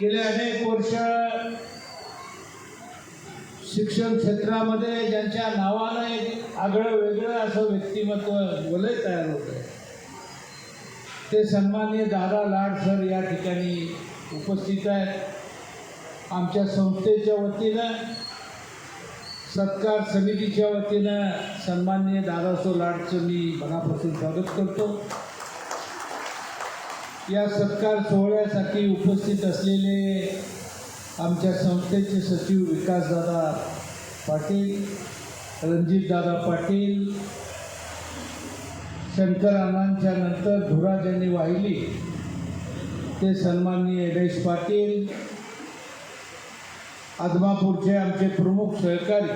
गेले अनेक वर्ष शिक्षण क्षेत्रामध्ये ज्यांच्या नावानं एक आगळं वेगळं असं व्यक्तिमत्व वलय तयार होतं ते सन्मान्य दादा लाड सर या ठिकाणी उपस्थित आहेत. आमच्या संस्थेच्या वतीनं सत्कार समितीच्या वतीनं सन्मान्य दादासो लाडचं मी मनापासून स्वागत करतो. या सत्कार सोहळ्यासाठी उपस्थित असलेले आमच्या संस्थेचे सचिव विकासदादा पाटील रणजितदादा पाटील शंकर अण्णांच्या नंतर धुरा ज्यांनी वाहिली. ते सन्माननीय यश पाटील आदमापूरचे आमचे प्रमुख सहकारी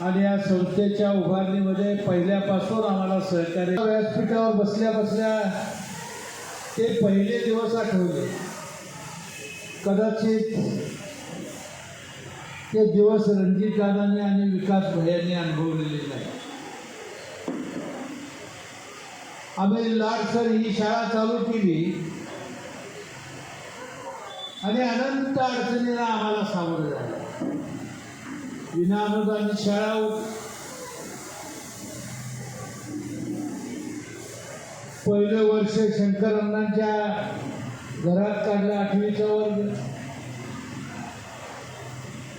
आणि या संस्थेच्या उभारणीमध्ये पहिल्यापासून आम्हाला सहकार्य व्यासपीठावर बसल्या बसल्या ते पहिले दिवस आठवले. कदाचित ते दिवस रणजित आणि विकास भैयांनी अनुभवलेले नाही. आम्ही लाड सर ही शाळा चालू केली. आणि अनंत अडचणीला आम्हाला सामोरं झालं विना अनुदानित शाळा पहिलं वर्ष शंकर अण्णांच्या घरात काढला आठवीचा वर्ग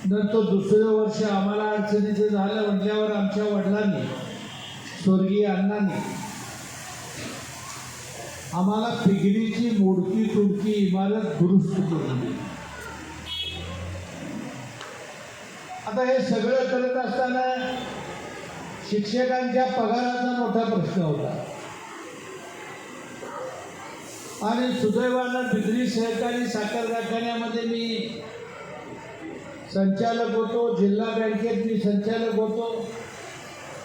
नंतर दुसरं वर्ष आम्हाला अडचणीचं झालं म्हटल्यावर आमच्या वडिलांनी स्वर्गीय अण्णांनी आम्हाला पिगडीची मोडकी तुडकी इमारत दुरुस्त केली आता हे सगळं करत असताना शिक्षकांच्या पगाराचा मोठा प्रश्न होता. आणि सुदैवानं बिद्री सहकारी साखर कारखान्यामध्ये मी संचालक होतो जिल्हा बँकेत मी संचालक होतो.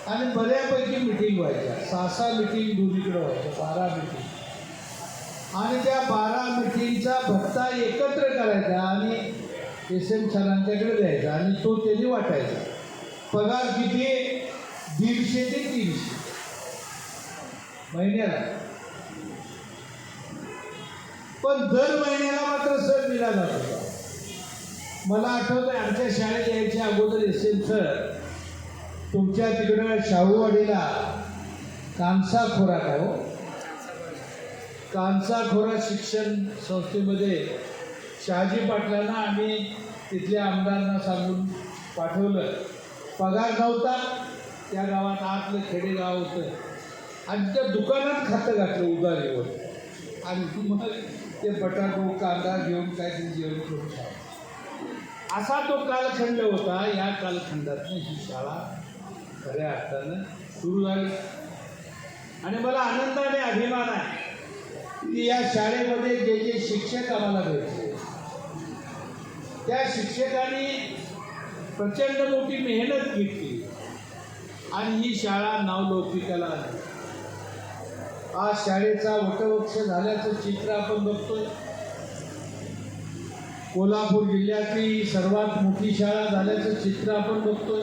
आणि बऱ्यापैकी मिटिंग व्हायच्या. सहा सहा मिटिंग दोन्हीकडे व्हायच्या बारा मिटिंग आणि त्या बारा मिटिंगचा भत्ता एकत्र करायचा आणि एस एम सरांच्याकडे द्यायचा आणि तो त्यांनी वाटायचा. पगार किती दीडशे ते तीनशे. महिन्याला. पण दर महिन्याला मात्र सर दिला जात होता. मला आठवतं आमच्या शाळेत यायच्या अगोदर असेल सर तुमच्या तिकडं शाहूवाडीला कांसा खोराक आहे हो. कांसाखोरा शिक्षण संस्थेमध्ये शहाजी पाटलांना आम्ही तिथल्या आमदारांना सांगून पाठवलं. पगार नव्हता त्या गावात आतलं खेडेगाव होतं. आणि त्या दुकानात खातं घातलं उदारीवर. आणि तुम्हाला ते बटाटो कांदा घेऊन काहीतरी जेवण करून असा तो कालखंड होता. या कालखंडातून ही शाळा खऱ्या अर्थानं सुरू झाली. आणि मला आनंद आणि अभिमान आहे की या शाळेमध्ये जे जे शिक्षक आम्हाला भेटले त्या शिक्षकांनी प्रचंड मोठी मेहनत घेतली आणि ही शाळा नावलौकिकाला आली. आज शाळेचा वटवृक्ष झाल्याचं चित्र आपण बघतोय. कोल्हापूर जिल्ह्यातली सर्वात मोठी शाळा झाल्याचं चित्र आपण बघतोय.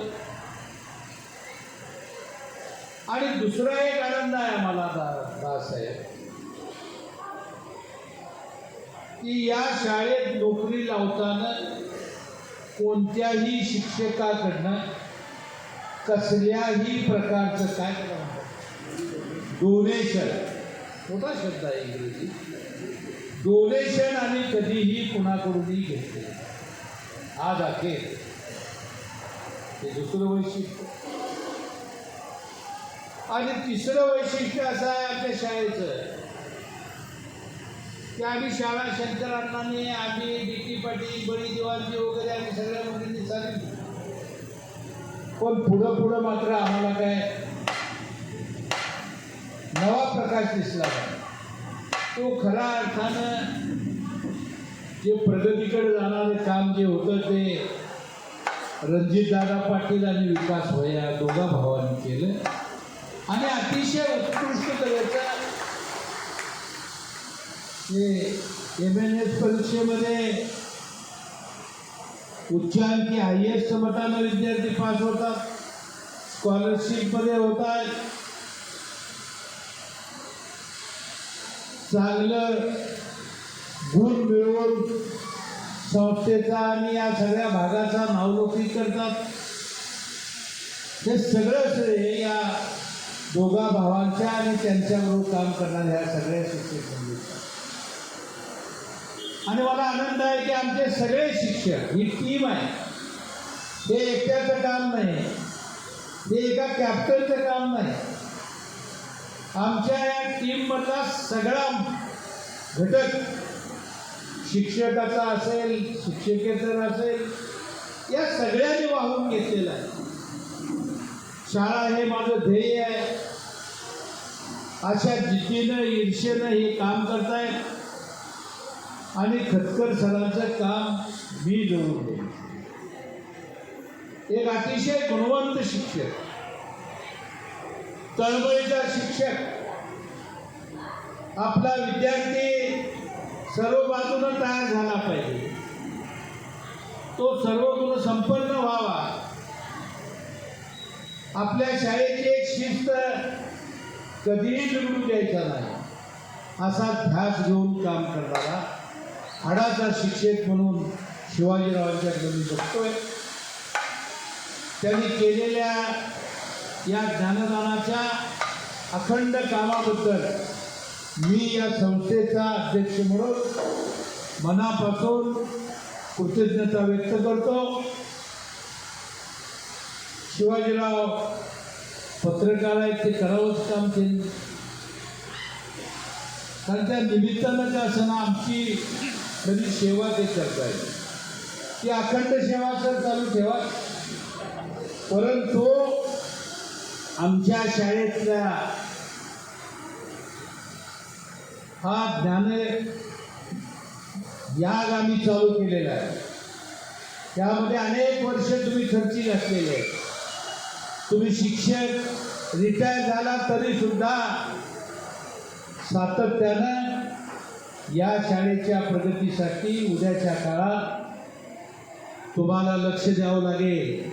आणि दुसरा एक आनंद आहे आम्हाला दा- की या शाळेत नोकरी लावताना कोणत्याही शिक्षकाकडनं कसल्याही प्रकारचं काय डोनेशन मोठा शब्द आहे इंग्रजी. डोनेशन आम्ही कधीही कुणाकडूनही घेतले आज अखेर हे दुसरं वैशिष्ट्य. आणि तिसरं वैशिष्ट्य असं आहे आमच्या शाळेचं. की आम्ही शाळा शंकर अण्णांनी आम्ही डी टी पाटील बळी दिवाणजी वगैरे आम्ही सगळ्या मुलींनी सांगितलं पण पुढं पुढं मात्र आम्हाला काय नवा प्रकाश दिसला तो खऱ्या अर्थानं जे प्रगतीकडे जाणारे काम जे होतं ते रणजितदादा पाटील आणि विकास भैया दोघा भावांनी केलं. आणि अतिशय उत्कृष्ट दर्जाचं ते एम एन एस परीक्षेमध्ये उच्चांकी हायेस्ट मतानं विद्यार्थी पास होतात. स्कॉलरशिपमध्ये होतात. चांगलं गुण मिळवून संस्थेचा आणि या सगळ्या भागाचा नावलौकिक करतात. हे सगळं श्रेय या दोघा भावांच्या आणि त्यांच्याबरोबर काम करणाऱ्या ह्या सगळ्या शिक्षक आणि मला आनंद आहे की आमचे सगळे शिक्षक ही टीम आहे. हे एकट्याचं काम नाही. हे एका कॅप्टनचं काम नाही. आमच्या या टीममधला सगळा घटक शिक्षकाचा असेल शिक्षकेतर असेल या सगळ्यांनी वाहून घेतलेला आहे. शाळा हे माझं ध्येय आहे. अशा जिद्दीनं ईर्षेनं हे काम करतायत. आणि खतकर सरांचं काम मी जवळ घेईन. एक अतिशय गुणवंत शिक्षक तळमळीचा शिक्षक आपला विद्यार्थी सर्व बाजूनं तयार झाला पाहिजे. तो सर्व गुण संपन्न व्हावा. आपल्या शाळेची एक शिस्त कधीही बिघडू द्यायचा नाही. असा ध्यास घेऊन काम करणारा हाडाचा शिक्षक म्हणून शिवाजीरावांच्याकडे मी बघतोय त्यांनी केलेल्या या ज्ञानदानाच्या अखंड कामाबद्दल मी या संस्थेचा अध्यक्ष म्हणून मनापासून कृतज्ञता व्यक्त करतो. शिवाजीराव पत्रकार आहेत ते करावंच काम केलं. कारण त्या निमित्तानं का असं आमची कधी सेवा ते करतायत. ती अखंड सेवा तर चालू ठेवा. परंतु आमच्या शाळेतल्या हा ज्ञान याग आम्ही चालू केलेला आहे. त्यामध्ये अनेक वर्ष तुम्ही खर्ची असलेले आहेत तुम्ही शिक्षक रिटायर झाला तरी सुद्धा सातत्यानं या शाळेच्या प्रगतीसाठी उद्याच्या काळात तुम्हाला लक्ष द्यावं लागेल.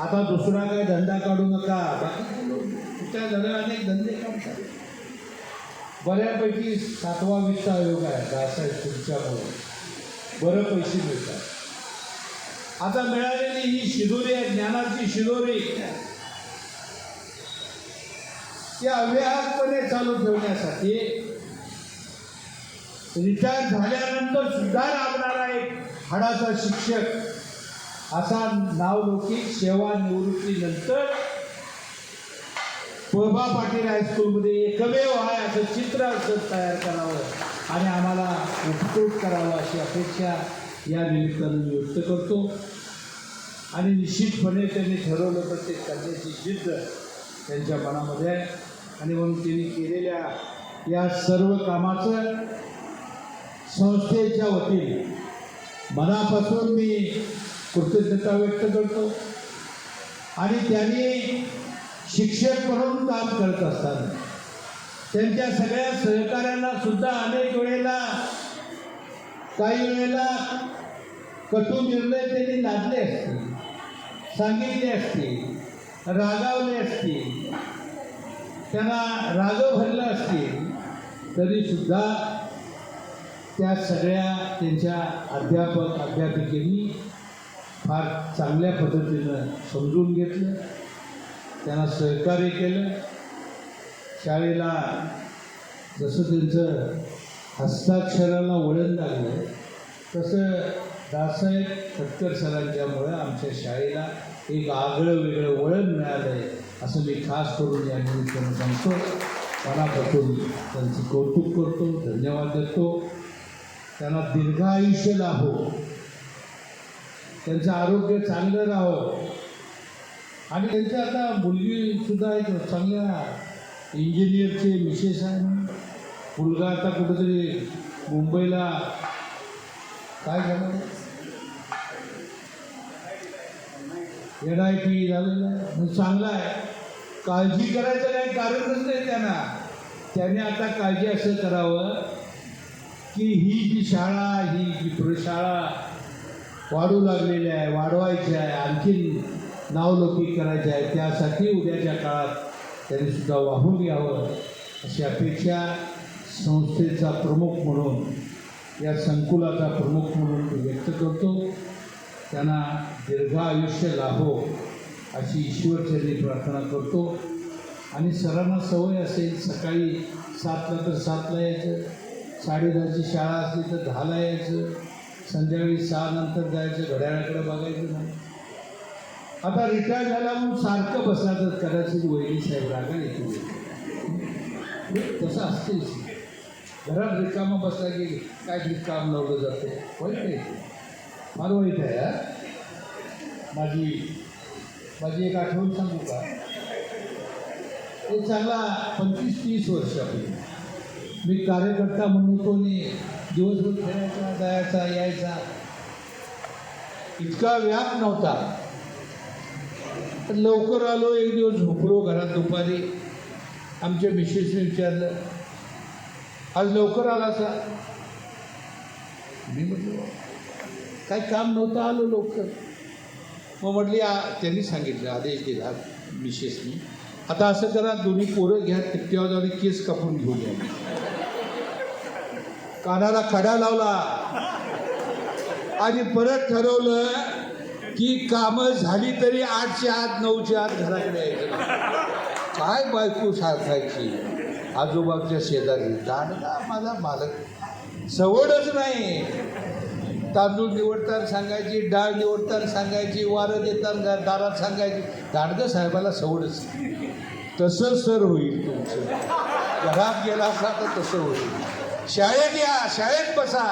आता दुसरा काय धंदा काढू नका. बाकी कुठल्या अनेक धंदे काढतात बऱ्यापैकी सातवा वित्त आयोग आहे असं आहे तुमच्यामुळे. बरं पैसे मिळतात. आता मिळालेली ही शिदोरी आहे ज्ञानाची शिदोरी. ती अव्याहतपणे चालू ठेवण्यासाठी रिटायर झाल्यानंतर सुद्धा राबणारा एक हाडाचा शिक्षक असा नावलौकिक सेवा निवृत्तीनंतर प्रभा पाटील हायस्कूलमध्ये एकमेव आहे असं चित्र असं तयार करावं आणि आम्हाला उपकृत करावं अशी अपेक्षा या निमित्तानं मी व्यक्त करतो. आणि निश्चितपणे त्यांनी ठरवलं तर ते करण्याची जिद्द त्यांच्या मनामध्ये आहे. आणि म्हणून त्यांनी केलेल्या या सर्व कामाचं संस्थेच्या वतीने मनापासून मी कृतज्ञता व्यक्त करतो. आणि त्यांनी शिक्षक म्हणून काम करत असतात. त्यांच्या सगळ्या सहकाऱ्यांना सुद्धा अनेक वेळेला काही वेळेला कटू निर्णय त्यांनी लादले असतील सांगितले असतील रागावले असतील त्यांना रागव भरलं असतील तरी सुद्धा त्या सगळ्या त्यांच्या अध्यापक अध्यापिकेनी फार चांगल्या पद्धतीनं समजून घेतलं. त्यांना सहकार्य केलं. शाळेला जसं त्यांचं हस्ताक्षराला वळण लागलं तसं दासाहेब खटकर सरांच्यामुळं आमच्या शाळेला एक आगळं वेगळं वळण मिळालं आहे असं मी खास करून या निमित्तानं सांगतो. मनापासून त्यांचं कौतुक करतो धन्यवाद देतो. त्यांना दीर्घायुष्य लाभो. त्यांचं आरोग्य चांगलं राहो. आणि त्यांची आता मुलगी सुद्धा एक चांगल्या इंजिनियरचे मिसेस आहे मुलगा आता कुठेतरी मुंबईला काय झालं? एन आय पी झालेलं आहे. चांगला आहे. काळजी करायचं काही कारणच नाही त्यांना. त्याने आता काळजी असं करावं की ही जी शाळा ही जी प्रशाळा वाढू लागलेली आहे वाढवायची आहे. आणखीन नावलौकिक करायची आहे. त्यासाठी उद्याच्या काळात त्यांनी सुद्धा वाहून घ्यावं अशी अपेक्षा संस्थेचा प्रमुख म्हणून या संकुलाचा प्रमुख म्हणून मी व्यक्त करतो. त्यांना दीर्घ आयुष्य लाभो अशी ईश्वरचरणी प्रार्थना करतो. आणि सरांना सवय असेल सकाळी सातला तर सातला यायचं साडेदहाची शाळा असली तर दहाला यायचं संध्याकाळी सहा नंतर जायचं घड्याळाकडे बघायचं नाही. आता रिटायर झाला म्हणून सारखं बसण्याचं कदाचित वहिनी साहेब रागा येतो तसं असतेच घरात रिकामं बसला की काय काम लावलं जाते? वाईट आहे ते. फार वाईट आहे यार माझी माझी एक आठवण सांगू का? ते चांगला पंचवीस तीस वर्षापूर्वी मी कार्यकर्ता म्हणून कोणी दिवसभर खेळायचा जायचा यायचा. इतका व्याप नव्हता. लवकर आलो एक दिवस झोपलो घरात दुपारी. आमच्या मिसेसने विचारलं आज लवकर आला असा मी म्हटलं काय काम नव्हतं आलो लवकर. मग म्हटली आ त्यांनी सांगितलं आदेश दिला मिसेसनी. आता असं करा दोन्ही पोरं घ्या तिकट्यावर जाऊन केस कापून घेऊन या. कानाला खडा लावला. आणि परत ठरवलं की कामं झाली तरी आठच्या आत नऊच्या आत घराकडे यायचं काय बायको सारखायची? आजोबाच्या शेजारी दांडगा माझा मालक? सवडच नाही. तांदूळ निवडताना सांगायची डाळ निवडताना सांगायची वारं देताना दारात सांगायची. दांडगं साहेबाला सवडच तसं सर होईल तुमचं. घरात गेला असला तर तसं होईल. शाळेत या शाळेत बसा.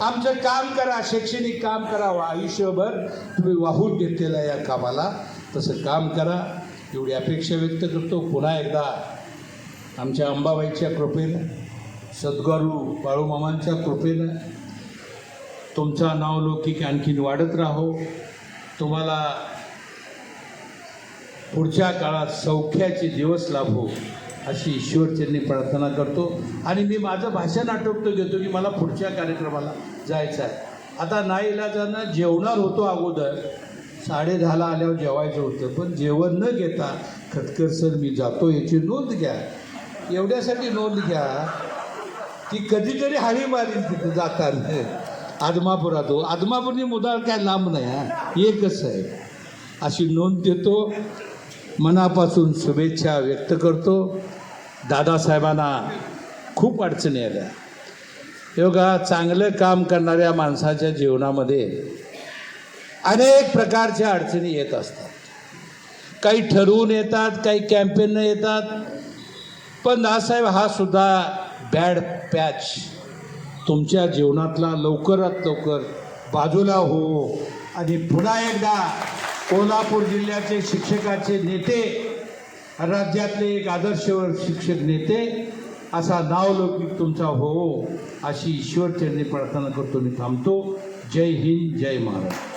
आमचं काम करा शैक्षणिक काम करावं आयुष्यभर तुम्ही वाहून घेतलेलं या कामाला. तसं काम करा. एवढी अपेक्षा व्यक्त करतो. पुन्हा एकदा आमच्या अंबाबाईच्या कृपेनं सद्गुरू बाळूमामांच्या कृपेनं तुमचा नावलौकिक आणखीन वाढत राहो. तुम्हाला पुढच्या काळात सौख्याचे दिवस लाभो. अशी ईश्वरचरणी प्रार्थना करतो. आणि मी माझं भाषण आटोपतो घेतो की मला पुढच्या कार्यक्रमाला जायचं आहे. आता नाही इलाजानं जेवणार होतो अगोदर साडे दहाला आल्यावर जेवायचं होतं. पण जेवण न घेता खटकर सर मी जातो याची नोंद घ्या. एवढ्यासाठी नोंद घ्या की कधीतरी हाळी मारील तिथं जाताना. आदमापुरात हो आदमापूरनी मुदाळ काय लांब नाही हा. एकच आहे. अशी नोंद देतो. मनापासून शुभेच्छा व्यक्त करतो. दादासाहेबांना खूप अडचणी आल्या. योगा चांगलं काम करणाऱ्या माणसाच्या जीवनामध्ये अनेक प्रकारच्या अडचणी येत असतात. काही ठरवून येतात काही कॅम्पेन येतात. पण दादासाहेब हा सुद्धा बॅड पॅच. तुमच्या जीवनातला लवकरात लवकर बाजूला हो. आणि पुन्हा एकदा कोल्हापूर जिल्ह्याचे शिक्षकाचे नेते राज्यातले एक आदर्शवर शिक्षक नेते असा नावलौकिक तुमचा हो अशी ईश्वरचरणी प्रार्थना करतो मी थांबतो. जय हिंद जय महाराष्ट्र.